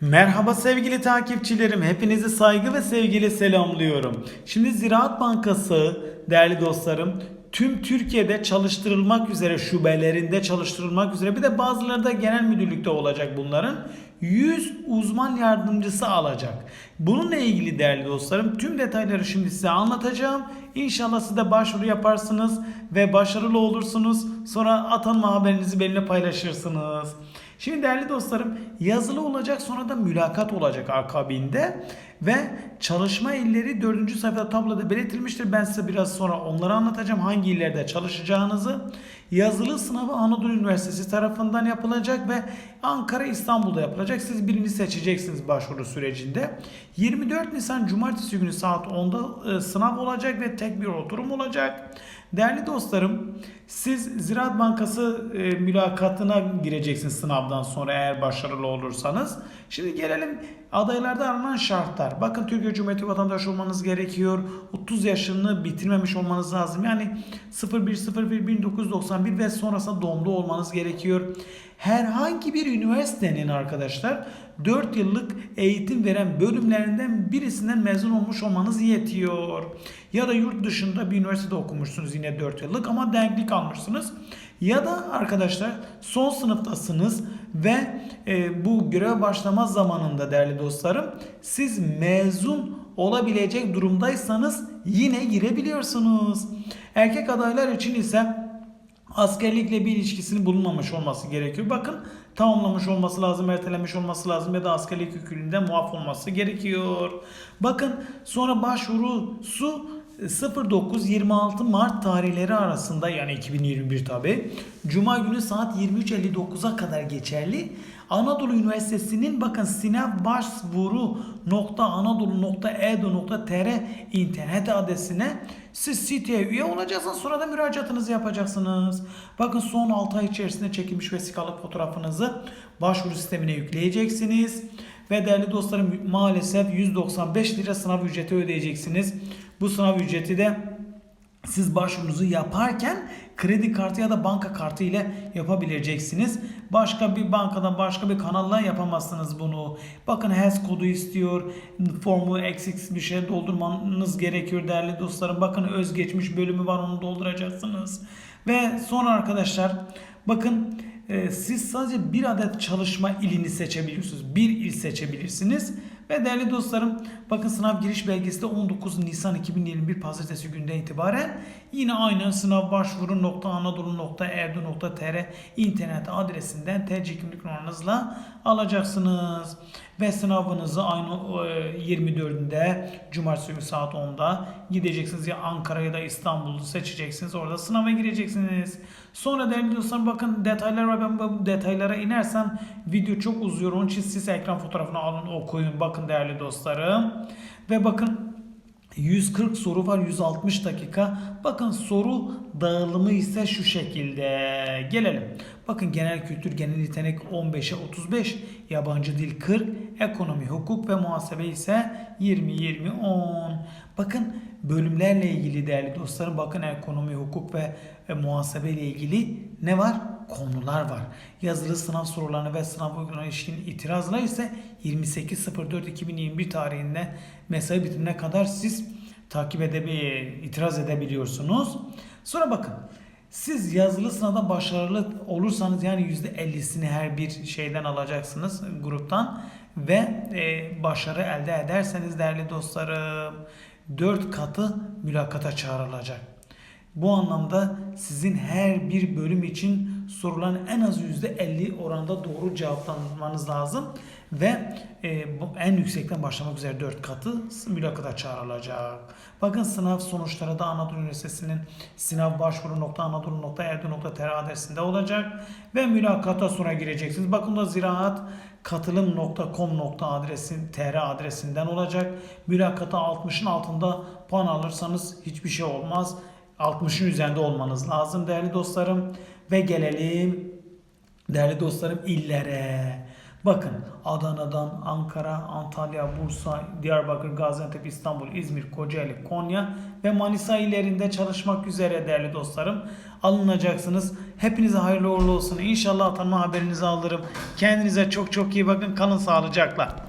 Merhaba sevgili takipçilerim. Hepinizi saygı ve sevgiyle selamlıyorum. Şimdi Ziraat Bankası değerli dostlarım tüm Türkiye'de çalıştırılmak üzere şubelerinde çalıştırılmak üzere bir de bazıları da genel müdürlükte olacak bunların 100 uzman yardımcısı alacak. Bununla ilgili değerli dostlarım tüm detayları şimdi size anlatacağım. İnşallah siz de başvuru yaparsınız ve başarılı olursunuz. Sonra atanma haberinizi benimle paylaşırsınız. Şimdi değerli dostlarım yazılı olacak sonra da mülakat olacak akabinde ve çalışma illeri 4. sayfada tabloda belirtilmiştir. Ben size biraz sonra onları anlatacağım hangi illerde çalışacağınızı. Yazılı sınavı Anadolu Üniversitesi tarafından yapılacak ve Ankara İstanbul'da yapılacak. Siz birini seçeceksiniz başvuru sürecinde. 24 Nisan Cumartesi günü saat 10'da e, sınav olacak ve tek bir oturum olacak. Değerli dostlarım, siz Ziraat Bankası e, mülakatına gireceksiniz sınavdan sonra eğer başarılı olursanız. Şimdi gelelim adaylarda aranan şartlar. Bakın Türkiye Cumhuriyeti vatandaşı olmanız gerekiyor. 30 yaşını bitirmemiş olmanız lazım. Yani 01.01.1991 ve sonrasında doğumlu olmanız gerekiyor. Herhangi bir üniversitenin arkadaşlar 4 yıllık eğitim veren bölümlerinden birisinden mezun olmuş olmanız yetiyor. Ya da yurt dışında bir üniversitede okumuşsunuz yine 4 yıllık ama denklik almışsınız. Ya da arkadaşlar son sınıftasınız ve e, bu görev başlama zamanında değerli dostlarım siz mezun olabilecek durumdaysanız yine girebiliyorsunuz. Erkek adaylar için ise askerlikle bir ilişkisinin bulunmamış olması gerekiyor. Bakın tamamlamış olması lazım, ertelemiş olması lazım ya da askerlik yükünde muaf olması gerekiyor. Bakın sonra başvurusu 09-26 Mart tarihleri arasında yani 2021 tabi Cuma günü saat 23.59'a kadar geçerli. Anadolu Üniversitesi'nin bakın sınav başvuru .anadolu.edu.tr internet adresine siz siteye üye olacaksınız sonra da müracaatınızı yapacaksınız. Bakın son 6 ay içerisinde çekilmiş vesikalık fotoğrafınızı başvuru sistemine yükleyeceksiniz. Ve değerli dostlarım maalesef 195 lira sınav ücreti ödeyeceksiniz. Bu sınav ücreti de siz başvurunuzu yaparken kredi kartı ya da banka kartı ile yapabileceksiniz. Başka bir bankadan başka bir kanalla yapamazsınız bunu. Bakın HES kodu istiyor. Formu eksik bir şey doldurmanız gerekiyor değerli dostlarım. Bakın özgeçmiş bölümü var onu dolduracaksınız. Ve sonra arkadaşlar bakın e, siz sadece bir adet çalışma ilini seçebiliyorsunuz. Bir il seçebilirsiniz. Ve değerli dostlarım bakın sınav giriş belgesi de 19 Nisan 2021 pazartesi günden itibaren yine aynı sınav başvuru .anadolu.edu.tr internet adresinden TC kimlik numaranızla alacaksınız. Ve sınavınızı aynı e, 24'ünde Cumartesi günü saat 10'da gideceksiniz ya Ankara ya da İstanbul'u seçeceksiniz. Orada sınava gireceksiniz. Sonra değerli dostlarım bakın detaylar var. Ben bu detaylara inersem video çok uzuyor. Onun için siz ekran fotoğrafını alın okuyun. Bakın değerli dostlarım. Ve bakın 140 soru var 160 dakika. Bakın soru dağılımı ise şu şekilde. Gelelim. Bakın genel kültür, genel yetenek 15'e 35, yabancı dil 40, ekonomi, hukuk ve muhasebe ise 20 20 10. Bakın bölümlerle ilgili değerli dostlarım bakın ekonomi, hukuk ve e, muhasebe ile ilgili ne var? Konular var. Yazılı sınav sorularını ve sınav uygulamana ilişkin itirazlar ise 28.04.2021 tarihinde mesai bitimine kadar siz takip edebilir, itiraz edebiliyorsunuz. Sonra bakın siz yazılı sınavda başarılı olursanız yani %50'sini her bir şeyden alacaksınız gruptan ve e, başarı elde ederseniz değerli dostlarım 4 katı mülakata çağrılacak. Bu anlamda sizin her bir bölüm için sorulan en az %50 oranda doğru cevaplanmanız lazım. Ve e, bu en yüksekten başlamak üzere 4 katı mülakata çağrılacak. Bakın sınav sonuçları da Anadolu Üniversitesi'nin sınav başvuru.anadolu.edu.tr adresinde olacak. Ve mülakata sonra gireceksiniz. Bakın da ziraat katılım.com adresi tr adresinden olacak. Mülakata 60'ın altında puan alırsanız hiçbir şey olmaz. 60'ın üzerinde olmanız lazım değerli dostlarım. Ve gelelim değerli dostlarım illere. Bakın Adana'dan Ankara, Antalya, Bursa, Diyarbakır, Gaziantep, İstanbul, İzmir, Kocaeli, Konya ve Manisa illerinde çalışmak üzere değerli dostlarım. Alınacaksınız. Hepinize hayırlı uğurlu olsun. İnşallah atanma haberinizi alırım. Kendinize çok çok iyi bakın. Kalın sağlıcakla.